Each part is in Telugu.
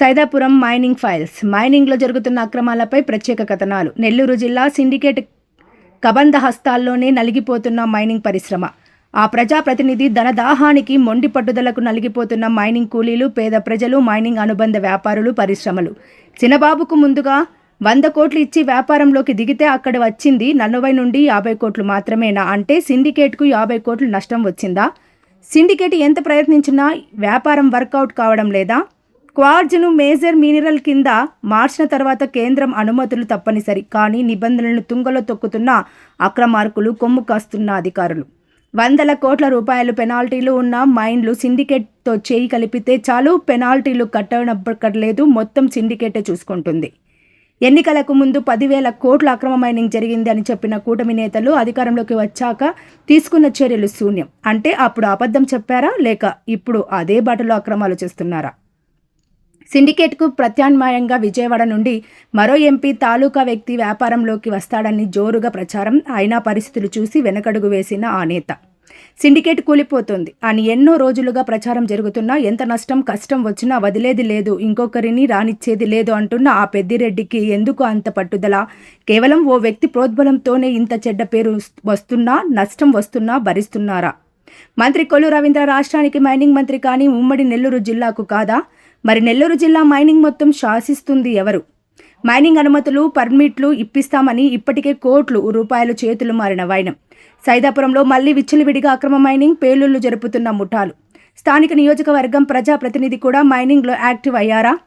Saidapuram mining files. మైనింగ్లో జరుగుతున్న అక్రమాలపై ప్రత్యేక కథనాలు. నెల్లూరు జిల్లా సిండికేట్ కబంధ హస్తాల్లోనే నలిగిపోతున్న మైనింగ్ పరిశ్రమ. ఆ ప్రజాప్రతినిధి ధనదాహానికి మొండి పట్టుదలకు నలిగిపోతున్న మైనింగ్ కూలీలు పేద ప్రజలు మైనింగ్ అనుబంధ వ్యాపారులు పరిశ్రమలు. చిన్నబాబుకు ముందుగా వంద కోట్లు ఇచ్చి వ్యాపారంలోకి దిగితే అక్కడ వచ్చింది నలభై నుండి యాభై కోట్లు మాత్రమేనా? అంటే సిండికేట్కు యాభై కోట్లు నష్టం వచ్చిందా? సిండికేట్ ఎంత ప్రయత్నించినా వ్యాపారం వర్కౌట్ కావడం లేదా? క్వార్జ్ను మేజర్ మినరల్ కింద మార్చిన తర్వాత కేంద్రం అనుమతులు తప్పనిసరి. కానీ నిబంధనలను తుంగలో తొక్కుతున్న అక్రమార్కులు కొమ్ము కాస్తున్న అధికారులు. వందల కోట్ల రూపాయలు పెనాల్టీలు ఉన్న మైండ్లు సిండికేట్తో చేయి కలిపితే చాలు పెనాల్టీలు కట్టనక్కర్లేదు. మొత్తం సిండికేటే చూసుకుంటుంది. ఎన్నికలకు ముందు పదివేల కోట్ల అక్రమ మైనింగ్ జరిగింది అని చెప్పిన కూటమి నేతలు అధికారంలోకి వచ్చాక తీసుకున్న చర్యలు శూన్యం. అంటే అప్పుడు అబద్ధం చెప్పారా? లేక ఇప్పుడు అదే బాటలో అక్రమాలు చేస్తున్నారా? సిండికేట్కు ప్రత్యామ్నాయంగా విజయవాడ నుండి మరో ఎంపీ తాలూకా వ్యక్తి వ్యాపారంలోకి వస్తాడని జోరుగా ప్రచారం అయినా పరిస్థితులు చూసి వెనకడుగు వేసిన ఆ నేత. సిండికేట్ కూలిపోతుంది. అని ఎన్నో రోజులుగా ప్రచారం జరుగుతున్నా ఎంత నష్టం కష్టం వచ్చినా వదిలేది లేదు ఇంకొకరిని రానిచ్చేది లేదు అంటున్న ఆ పెద్దిరెడ్డికి ఎందుకు అంత పట్టుదల? కేవలం ఓ వ్యక్తి ప్రోద్బలంతోనే ఇంత చెడ్డ పేరు వస్తున్నా నష్టం వస్తున్నా భరిస్తున్నారా? మంత్రి కొల్లు రవీంద్ర రాష్ట్రానికి మైనింగ్ మంత్రి కానీ ఉమ్మడి నెల్లూరు జిల్లాకు కాదా? మరి నెల్లూరు జిల్లా మైనింగ్ మొత్తం శాసిస్తుంది ఎవరు? మైనింగ్ అనుమతులు పర్మిట్లు ఇప్పిస్తామని ఇప్పటికే కోట్లు రూపాయలు చేతులు మారిన వైనం. సైదాపురంలో మళ్ళీ విచ్చలవిడిగా అక్రమ మైనింగ్ పేలుళ్ళు జరుపుతున్న ముఠాలు. స్థానిక నియోజకవర్గం ప్రజాప్రతినిధి కూడా మైనింగ్లో యాక్టివ్ అయ్యారా?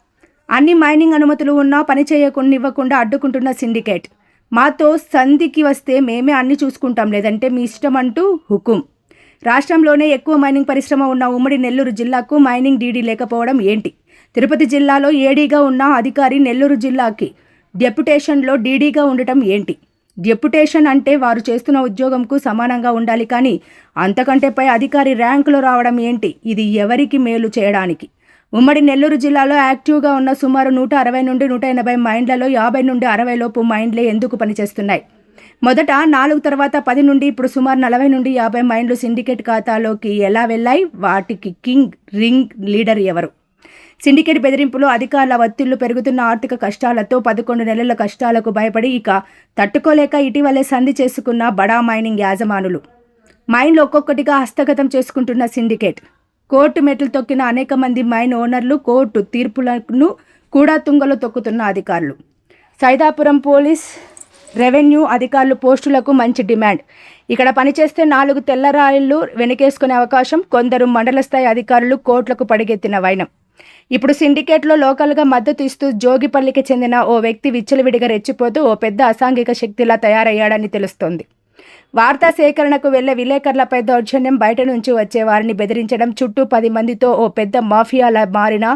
అన్ని మైనింగ్ అనుమతులు ఉన్నా పని చేయకుండా ఇవ్వకుండా అడ్డుకుంటున్న సిండికేట్. మాతో సంధికి వస్తే మేమే అన్ని చూసుకుంటాం లేదంటే మీ ఇష్టం అంటూ హుకుం. రాష్ట్రంలోనే ఎక్కువ మైనింగ్ పరిశ్రమ ఉన్న ఉమ్మడి నెల్లూరు జిల్లాకు మైనింగ్ డీడీ లేకపోవడం ఏంటి? తిరుపతి జిల్లాలో ఏడీగా ఉన్న అధికారి నెల్లూరు జిల్లాకి డెప్యుటేషన్లో డీడీగా ఉండటం ఏంటి? డెప్యుటేషన్ అంటే వారు చేస్తున్న ఉద్యోగంకు సమానంగా ఉండాలి కానీ అంతకంటే పై అధికారి ర్యాంకులు రావడం ఏంటి? ఇది ఎవరికి మేలు చేయడానికి? ఉమ్మడి నెల్లూరు జిల్లాలో యాక్టివ్గా ఉన్న సుమారు నూట అరవై నుండి నూట ఎనభై మైండ్లలో యాభై నుండి అరవై లోపు మైండ్లే ఎందుకు పనిచేస్తున్నాయి? మొదట నాలుగు తర్వాత పది నుండి ఇప్పుడు సుమారు నలభై నుండి యాభై మైండ్లు సిండికేట్ ఖాతాలోకి ఎలా వెళ్ళాయి? వాటికి కింగ్ రింగ్ లీడర్ ఎవరు? సిండికేట్ బెదిరింపులు అధికారుల ఒత్తిళ్ళు పెరుగుతున్న ఆర్థిక కష్టాలతో పదకొండు నెలల కష్టాలకు భయపడి ఇక తట్టుకోలేక ఇటీవలే సంధి చేసుకున్న బడా మైనింగ్ యాజమానులు. మైన్లు ఒక్కొక్కటిగా హస్తగతం చేసుకుంటున్న సిండికేట్. కోర్టు మెట్లు తొక్కిన అనేక మంది మైన్ ఓనర్లు కోర్టు తీర్పులను కూడా తుంగలో తొక్కుతున్న అధికారులు. సైదాపురం పోలీస్ రెవెన్యూ అధికారులు పోస్టులకు మంచి డిమాండ్. ఇక్కడ పనిచేస్తే నాలుగు తెల్లరాయిళ్ళు వెనకేసుకునే అవకాశం కొందరు మండల స్థాయి అధికారులు కోట్లకు పడిగెత్తిన వైనం. ఇప్పుడు సిండికేట్లో లోకల్గా మద్దతు ఇస్తూ జోగిపల్లికి చెందిన ఓ వ్యక్తి విచ్చలవిడిగా రెచ్చిపోతూ ఓ పెద్ద అసాంఘిక శక్తిలా తయారయ్యాడని తెలుస్తోంది. వార్తా సేకరణకు వెళ్ళే విలేకరులపై దౌర్జన్యం బయట నుంచి వచ్చే వారిని బెదిరించడం చుట్టూ పది మందితో ఓ పెద్ద మాఫియాలా మారిన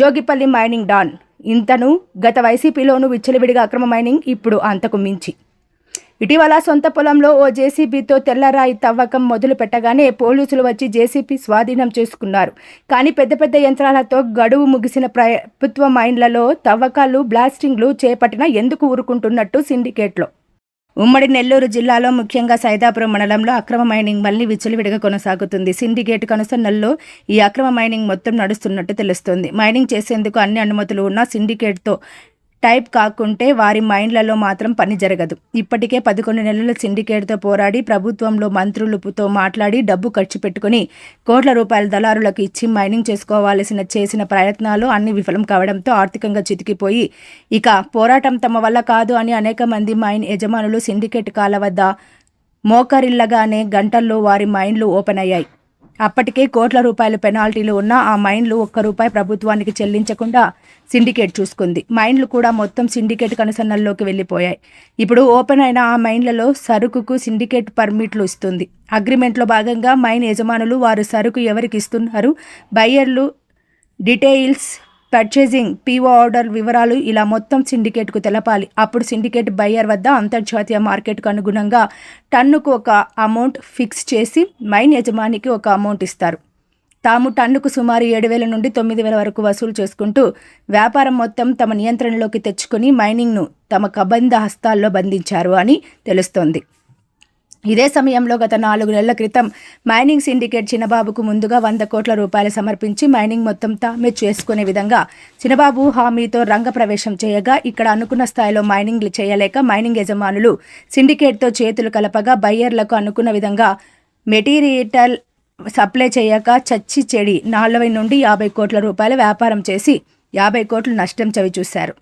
జోగిపల్లి మైనింగ్ డాన్. ఇంతను గత వైసీపీలోనూ విచ్చలవిడిగా అక్రమ మైనింగ్ ఇప్పుడు అంతకు మించి. ఇటీవల సొంత పొలంలో ఓ జేసీబీతో తెల్లరాయి తవ్వకం మొదలు పెట్టగానే పోలీసులు వచ్చి జేసీబీ స్వాధీనం చేసుకున్నారు. కానీ పెద్ద పెద్ద యంత్రాలతో గడువు ముగిసిన ప్రభుత్వ మైన్లలో తవ్వకాలు బ్లాస్టింగ్లు చేపట్టిన ఎందుకు ఊరుకుంటున్నట్టు సిండికేట్లో. ఉమ్మడి నెల్లూరు జిల్లాలో ముఖ్యంగా సైదాపురం మండలంలో అక్రమ మైనింగ్ మళ్ళీ విచ్చలవిడిగా కొనసాగుతుంది. సిండికేట్ కనుసన్నల్లో ఈ అక్రమ మైనింగ్ మొత్తం నడుస్తున్నట్టు తెలుస్తోంది. మైనింగ్ చేసేందుకు అన్ని అనుమతులు ఉన్న సిండికేట్తో టైప్ కాకుంటే వారి మైండ్లలో మాత్రం పని జరగదు. ఇప్పటికే పదకొండు నెలల సిండికేట్తో పోరాడి ప్రభుత్వంలో మంత్రులతో మాట్లాడి డబ్బు ఖర్చు పెట్టుకుని కోట్ల రూపాయల దళారులకు ఇచ్చి మైనింగ్ చేసుకోవాల్సిన చేసిన ప్రయత్నాలు అన్ని విఫలం కావడంతో ఆర్థికంగా చితికిపోయి ఇక పోరాటం తమ వల్ల కాదు అని అనేక మంది మైన్ యజమానులు సిండికేట్ కాల వద్ద మోకరిల్లగానే గంటల్లో వారి మైండ్లు ఓపెన్ అయ్యాయి. అప్పటికే కోట్ల రూపాయల పెనాల్టీలు ఉన్న ఆ మైన్లు ఒక్క రూపాయి ప్రభుత్వానికి చెల్లించకుండా సిండికేట్ చూసుకుంది. మైన్లు కూడా మొత్తం సిండికేట్ కనుసన్నల్లోకి వెళ్ళిపోయాయి. ఇప్పుడు ఓపెన్ అయిన ఆ మైన్లలో సరుకుకు సిండికేట్ పర్మిట్లు ఇస్తుంది. అగ్రిమెంట్లో భాగంగా మైన్ యజమానులు వారు సరుకు ఎవరికి ఇస్తున్నారు? బయ్యర్లు డీటెయిల్స్ పర్చేజింగ్ పీఓ ఆర్డర్ వివరాలు ఇలా మొత్తం సిండికేట్కు తెలపాలి. అప్పుడు సిండికేట్ బయ్యర్ వద్ద అంతర్జాతీయ మార్కెట్కు అనుగుణంగా టన్నుకు ఒక అమౌంట్ ఫిక్స్ చేసి మైన్ యజమానికి ఒక అమౌంట్ ఇస్తారు. తాము టన్నుకు సుమారు ఏడు వేల నుండి తొమ్మిది వేల వరకు వసూలు చేసుకుంటూ వ్యాపారం మొత్తం తమ నియంత్రణలోకి తెచ్చుకుని మైనింగ్ను తమ కబంధ హస్తాల్లో బంధించారు అని తెలుస్తోంది. ఇదే సమయంలో గత నాలుగు నెలల క్రితం మైనింగ్ సిండికేట్ చిన్నబాబుకు ముందుగా వంద కోట్ల రూపాయలు సమర్పించి మైనింగ్ మొత్తం తామే చేసుకునే విధంగా చిన్నబాబు హామీతో రంగప్రవేశం చేయగా ఇక్కడ అనుకున్న స్థాయిలో మైనింగ్లు చేయలేక మైనింగ్ యజమానులు సిండికేట్తో చేతులు కలపగా బయ్యర్లకు అనుకున్న విధంగా మెటీరియల్ సప్లై చేయక చచ్చి చెడి నలభై నుండి యాభై కోట్ల రూపాయల వ్యాపారం చేసి యాభై కోట్లు నష్టం చవిచూశారు.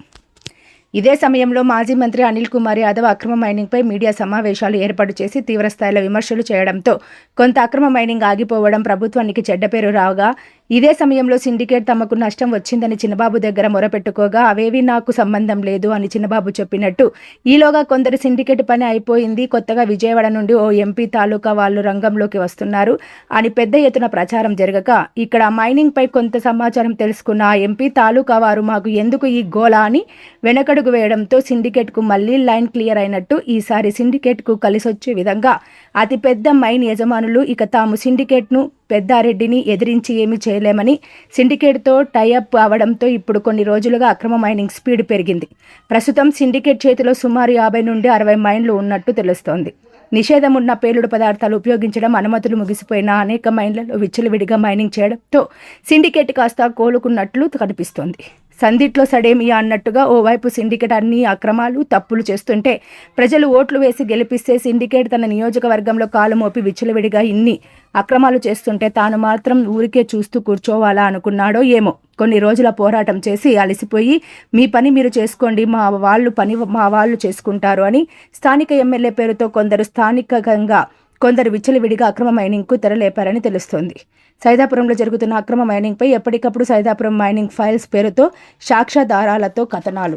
ఇదే సమయంలో మాజీ మంత్రి అనిల్ కుమార్ యాదవ్ అక్రమ మైనింగ్పై మీడియా సమావేశాలు ఏర్పాటు చేసి తీవ్రస్థాయిలో విమర్శలు చేయడంతో కొంత అక్రమ మైనింగ్ ఆగిపోవడం ప్రభుత్వానికి చెడ్డ పేరు రాగా ఇదే సమయంలో సిండికేట్ తమకు నష్టం వచ్చిందని చిన్నబాబు దగ్గర మొరపెట్టుకోగా అవేవి నాకు సంబంధం లేదు అని చిన్నబాబు చెప్పినట్టు. ఈలోగా కొందరు సిండికేట్ పని అయిపోయింది. కొత్తగా విజయవాడ నుండి ఓ ఎంపీ తాలూకా వాళ్ళు రంగంలోకి వస్తున్నారు అని పెద్ద ఎత్తున ప్రచారం జరగక ఇక్కడ మైనింగ్ పై కొంత సమాచారం తెలుసుకున్న ఆ ఎంపీ తాలూకా వారు మాకు ఎందుకు ఈ గోలా అని వెనకడుగు వేయడంతో సిండికేట్కు మళ్ళీ లైన్ క్లియర్ అయినట్టు ఈసారి సిండికేట్కు కలిసొచ్చే విధంగా అతిపెద్ద మైన్ యజమానులు ఇక తాము సిండికేట్ను పెద్దారెడ్డిని ఎదిరించి ఏమీ చేయలేమని సిండికేట్తో టైఅప్ అవడంతో ఇప్పుడు కొన్ని రోజులుగా అక్రమ మైనింగ్ స్పీడ్ పెరిగింది. ప్రస్తుతం సిండికేట్ చేతిలో సుమారు యాభై నుండి అరవై మైన్లు ఉన్నట్టు తెలుస్తోంది. నిషేధం ఉన్న పేలుడు పదార్థాలు ఉపయోగించడం అనుమతులు ముగిసిపోయిన అనేక మైన్లలో విచ్చలవిడిగా మైనింగ్ చేయడంతో సిండికేట్ కాస్త కోలుకున్నట్లు కనిపిస్తోంది. సందిట్లో సడేమియా అన్నట్టుగా ఓవైపు సిండికేట్ అన్ని అక్రమాలు తప్పులు చేస్తుంటే ప్రజలు ఓట్లు వేసి గెలిపిస్తే సిండికేట్ తన నియోజకవర్గంలో కాలు మోపి విచ్చలవిడిగా ఇన్ని అక్రమాలు చేస్తుంటే తాను మాత్రం ఊరికే చూస్తూ కూర్చోవాలా అనుకున్నాడో ఏమో. కొన్ని రోజుల పోరాటం చేసి అలసిపోయి మీ పని మీరు చేసుకోండి మా వాళ్ళు పని మా వాళ్ళు చేసుకుంటారు అని స్థానిక ఎమ్మెల్యే పేరుతో కొందరు స్థానికంగా కొందరు విచ్చలవిడిగా అక్రమ మైనింగ్కు తెరలేపారని తెలుస్తోంది. సైదాపురంలో జరుగుతున్న అక్రమ మైనింగ్పై ఎప్పటికప్పుడు సైదాపురం మైనింగ్ ఫైల్స్ పేరుతో సాక్ష్యాధారాలతో కథనాలు.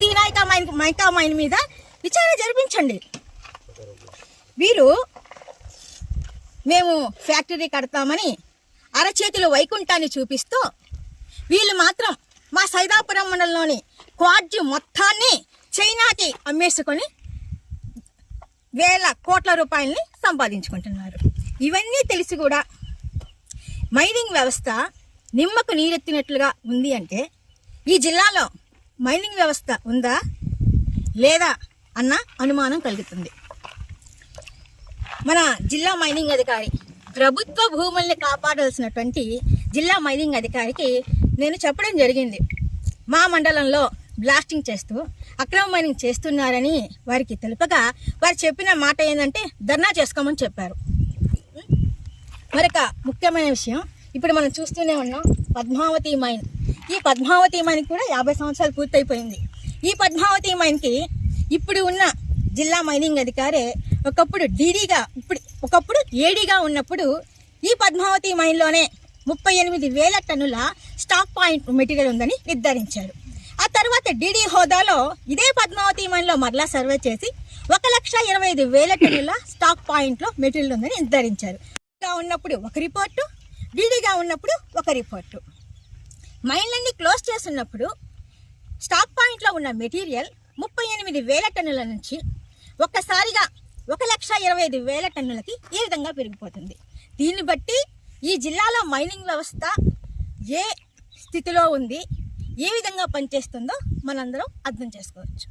తీనాయికా మైన్ మైకా మైన్ మీద విచారణ జరిపించండి. వీరు మేము ఫ్యాక్టరీ కడతామని అరచేతిలో వైకుంఠాన్ని చూపిస్తూ వీళ్ళు మాత్రం మా సైదాపురం మండలంలోని క్వాడ్జి మొత్తాన్ని చైనాకి అమ్మేసుకొని వేల కోట్ల రూపాయలని సంపాదించుకుంటున్నారు. ఇవన్నీ తెలిసి కూడా మైనింగ్ వ్యవస్థ నిమ్మకు నీరెత్తినట్లుగా ఉంది అంటే ఈ జిల్లాలో మైనింగ్ వ్యవస్థ ఉందా లేదా అన్న అనుమానం కలుగుతుంది. మన జిల్లా మైనింగ్ అధికారి ప్రభుత్వ భూముల్ని కాపాడాల్సినటువంటి జిల్లా మైనింగ్ అధికారికి నేను చెప్పడం జరిగింది. మా మండలంలో బ్లాస్టింగ్ చేస్తూ అక్రమ మైనింగ్ చేస్తున్నారని వారికి తెలుపగా వారు చెప్పిన మాట ఏంటంటే ధర్నా చేసుకోమని చెప్పారు. మరొక ముఖ్యమైన విషయం. ఇప్పుడు మనం చూస్తూనే ఉన్నాం పద్మావతి మైన్. ఈ పద్మావతి మైన్ కూడా యాభై సంవత్సరాలు పూర్తయిపోయింది. ఈ పద్మావతి మైన్కి ఇప్పుడు ఉన్న జిల్లా మైనింగ్ అధికారే ఒకప్పుడు డీడీగా ఇప్పుడు ఒకప్పుడు ఏడీగా ఉన్నప్పుడు ఈ పద్మావతి మైన్లోనే ముప్పై ఎనిమిది వేల టన్నుల స్టాక్ పాయింట్ మెటీరియల్ ఉందని నిర్ధారించారు. ఆ తర్వాత డీడీ హోదాలో ఇదే పద్మావతి మైన్లో మరలా సర్వే చేసి ఒక లక్ష ఇరవై ఐదు వేల టన్నుల స్టాక్ పాయింట్లో మెటీరియల్ ఉందని నిర్ధారించారు. గా ఉన్నప్పుడు ఒక రిపోర్టు డీడీగా ఉన్నప్పుడు ఒక రిపోర్టు. మైన్లన్నీ క్లోజ్ చేస్తున్నప్పుడు స్టాక్ పాయింట్లో ఉన్న మెటీరియల్ ముప్పై ఎనిమిది వేల టన్నుల నుంచి ఒక్కసారిగా ఒక లక్ష ఇరవై ఐదు వేల టన్నులకి ఈ విధంగా పెరిగిపోతుంది? దీన్ని బట్టి ఈ జిల్లాలో మైనింగ్ వ్యవస్థ ఏ స్థితిలో ఉంది? ఏ విధంగా పనిచేస్తుందో మనందరం అర్థం చేసుకోవచ్చు.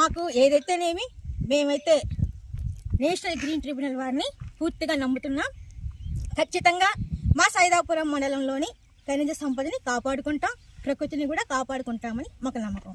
మాకు ఏదైతేనేమి మేమైతే నేషనల్ గ్రీన్ ట్రిబ్యునల్ వారిని పూర్తిగా నమ్ముతున్నాం. ఖచ్చితంగా మా సైదాపురం మండలంలోని ఖనిజ సంపదని కాపాడుకుంటాం. ప్రకృతిని కూడా కాపాడుకుంటామని మాకు నమ్మకం